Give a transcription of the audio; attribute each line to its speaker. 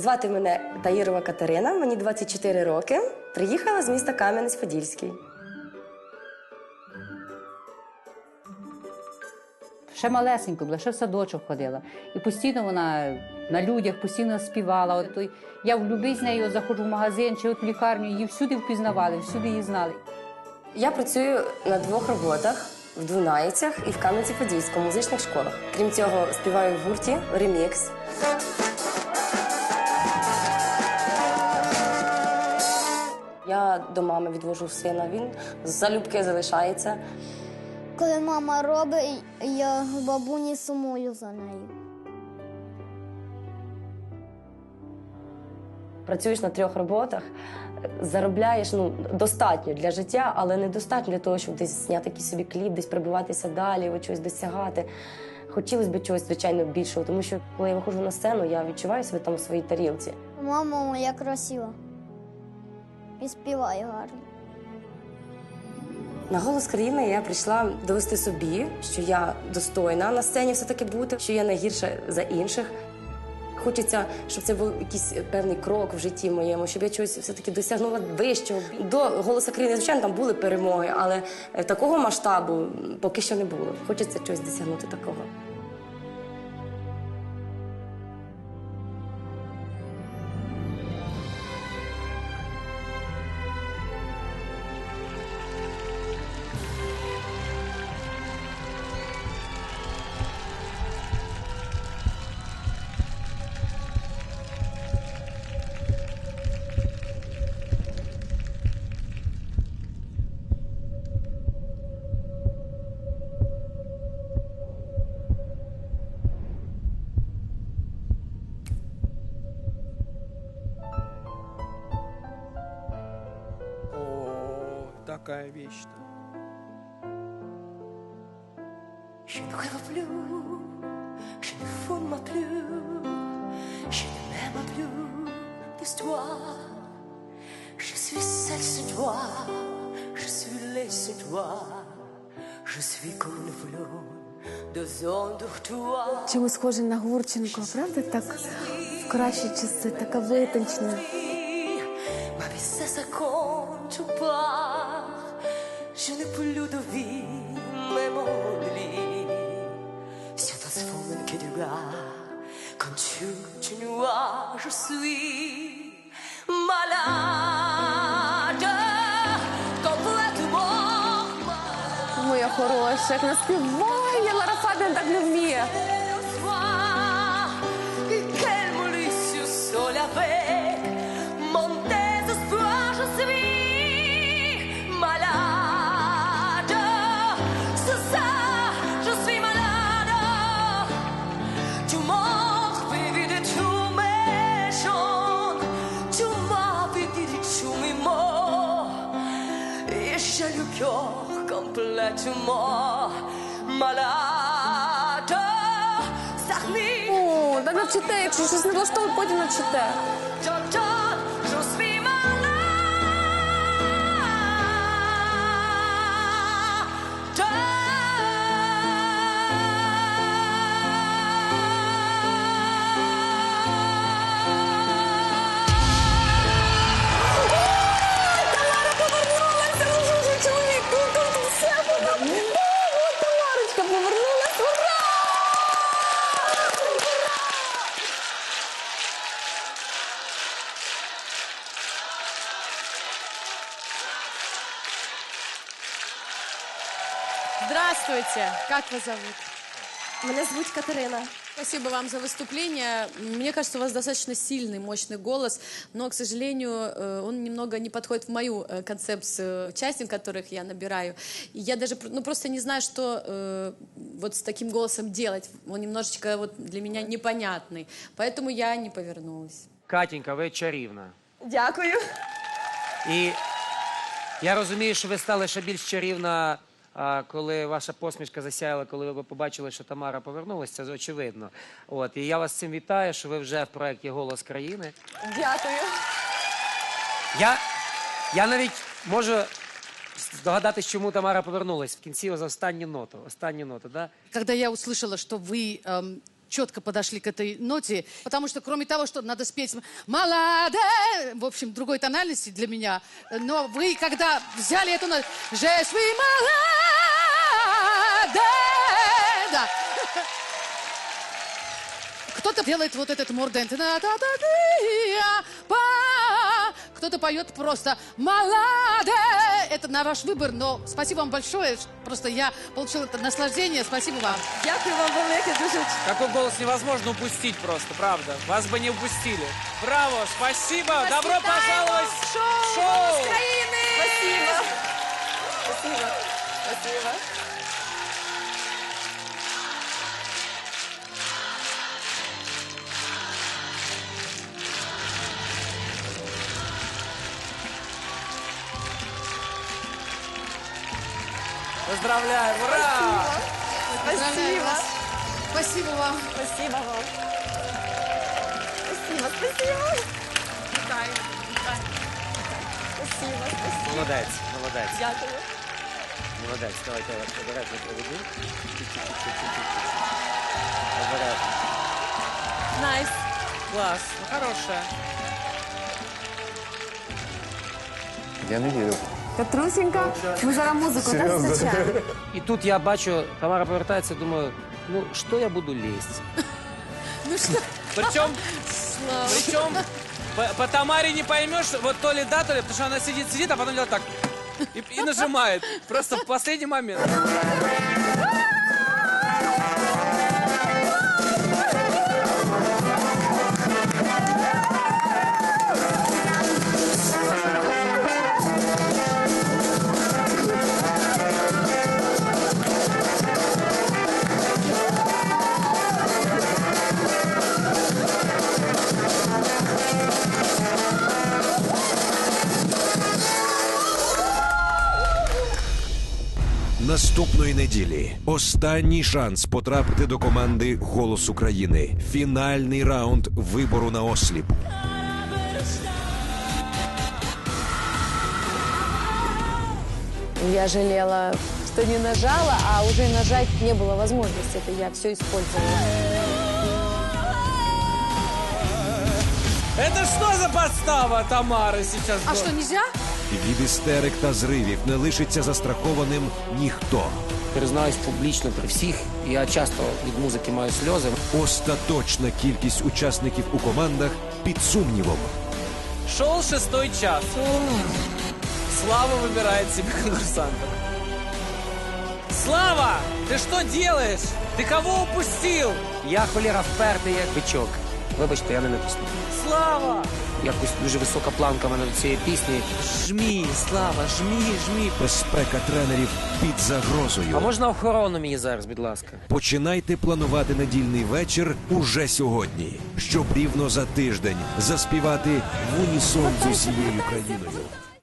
Speaker 1: Звати мене Таїрова Катерина, мені 24 роки. Приїхала з міста Кам'янець-Подільський.
Speaker 2: Ще малесенько була, ще в садочок ходила. І постійно вона на людях постійно співала. От той, я в любий з нею заходжу в магазин чи от в лікарню, її всюди впізнавали, всюди її знали.
Speaker 1: Я працюю на двох роботах в Дунаївцях і в Кам'янці-Подільському музичних школах. Крім цього, співаю в гурті ремікс. Я до мами відвожу сина. Він залюбки залишається.
Speaker 3: Коли мама робить, я бабуні сумую за нею.
Speaker 1: Працюєш на трьох роботах, заробляєш ну достатньо для життя, але недостатньо для того, щоб десь зняти якийсь собі кліп, десь пробиватися далі, чогось досягати. Хотілося б чогось звичайно більшого, тому що коли я виходжу на сцену, я відчуваю себе там у своїй тарілці.
Speaker 3: Мама моя красива. І співає гарно.
Speaker 1: На голос країни я прийшла довести собі, що я достойна на сцені все-таки бути, що я не гірша за інших. Хочеться, щоб це був якийсь певний крок в житті моєму, щоб я чогось все-таки досягнула вищого. До голоса країни, звичайно, там були перемоги, але е, такого масштабу поки що не було. Хочеться чогось досягнути такого.
Speaker 4: Такая вещь-то.
Speaker 5: Je ne rêve plus, je ne fume plus, je ne m'aime plus d'histoire. Je suis celle sur toi, je suis laissé toi, je suis comme le flot.
Speaker 6: Чимось схоже на Гурченко, правда? Так в кращі часи, така витончена.
Speaker 5: Ma vie cesse quand en que du gars. Quand tu continues, je suis malade. Complètement
Speaker 6: Моя хороша, як наспіває, Лара Фабіан так не вміє.
Speaker 5: Cœur complètement malade.
Speaker 6: О, та навчите, якщо щось не влаштовує, потім навчите.
Speaker 7: Здравствуйте. Как вас зовут?
Speaker 1: Мене звуть Катерина.
Speaker 7: Спасибо вам за выступление. Мне кажется, у вас достаточно сильный, мощный голос, но, к сожалению, э, он немного не подходит в мою э, концепцию частин, которых я набираю. И я даже пр- ну, просто не знаю, что э, вот с таким голосом делать. Он немножечко вот для меня непонятный. Поэтому я не повернулась.
Speaker 8: Катінька, ви чарівна.
Speaker 1: Дякую.
Speaker 8: І я розумію, що ви стали ще більш чарівна, а, коли ваша посмішка засяяла, коли ви побачили, що Тамара повернулася, це очевидно. От, і я вас з цим вітаю, що ви вже в проєкті Голос країни.
Speaker 1: Дякую.
Speaker 8: Я, я навіть можу здогадатись, чому Тамара повернулась в кінці за останню ноту. Останню ноту, да?
Speaker 7: Когда я услышала, что вы эм,
Speaker 9: четко подошли к этой ноте, потому что кроме того, что надо спеть «молодая», в общем, другой тональности для меня, но вы, когда взяли эту ноту «Je suis молодая», да, кто-то делает вот этот мордент. Кто-то поет просто «Молодая». Это на ваш выбор, но спасибо вам большое. Просто я получила это наслаждение. Спасибо вам.
Speaker 6: Дякую вам велике, дуже
Speaker 4: Такой голос невозможно упустить просто, правда. Вас бы не упустили. Браво, спасибо. Добро пожаловать в шоу.
Speaker 6: Спасибо. Спасибо. Спасибо.
Speaker 4: Поздравляю, ура!
Speaker 9: Вас. Спасибо вам.
Speaker 6: Спасибо вам. Спасибо, спасибо. Спасибо, спасибо.
Speaker 8: Молодець, молодець,
Speaker 6: Дякую.
Speaker 8: молодець. Давайте я вас обережно проведу. Обережно.
Speaker 6: Найс.
Speaker 4: Класс, ну, хорошая.
Speaker 10: Я не вірю.
Speaker 6: Катрусенька, ми зараз музику так зустрічаємо.
Speaker 8: І тут я бачу, Тамара повертається, думаю, ну що я буду лізти?
Speaker 9: Ну что?
Speaker 4: Причем, причем по, по Тамаре не поймешь, вот то ли да, то ли, потому что она сидит, сидит, а потом делает так и, и нажимает. Просто в последний момент.
Speaker 11: Наступної неділі останній шанс потрапити до команди Голос України. Фінальний раунд вибору на осліп.
Speaker 1: Я жалела, что не нажала, а уже нажать не было возможности. Это я все использовала.
Speaker 4: Это что за подстава Тамары сейчас?
Speaker 9: А
Speaker 4: была?
Speaker 9: что, нельзя?
Speaker 11: Від істерик та зривів не лишиться застрахованим ніхто.
Speaker 8: Признаюсь публічно при всіх. Я часто від музики маю сльози.
Speaker 11: Остаточна кількість учасників у командах під сумнівом.
Speaker 4: Шел шестой час. Слава выбирает себе конкурсанта. Слава, ты что делаешь? Ты кого упустил?
Speaker 8: Я холєра впертий як бичок. Вибачте, я не натиснув.
Speaker 4: Слава!
Speaker 8: Якось дуже висока планка в мене до цієї пісні.
Speaker 4: Жмі, Слава, жмі, жмі.
Speaker 11: Безпека тренерів під загрозою.
Speaker 8: А можна охорону мені зараз, будь ласка?
Speaker 11: Починайте планувати недільний вечір уже сьогодні, щоб рівно за тиждень заспівати в унісон з усією країною.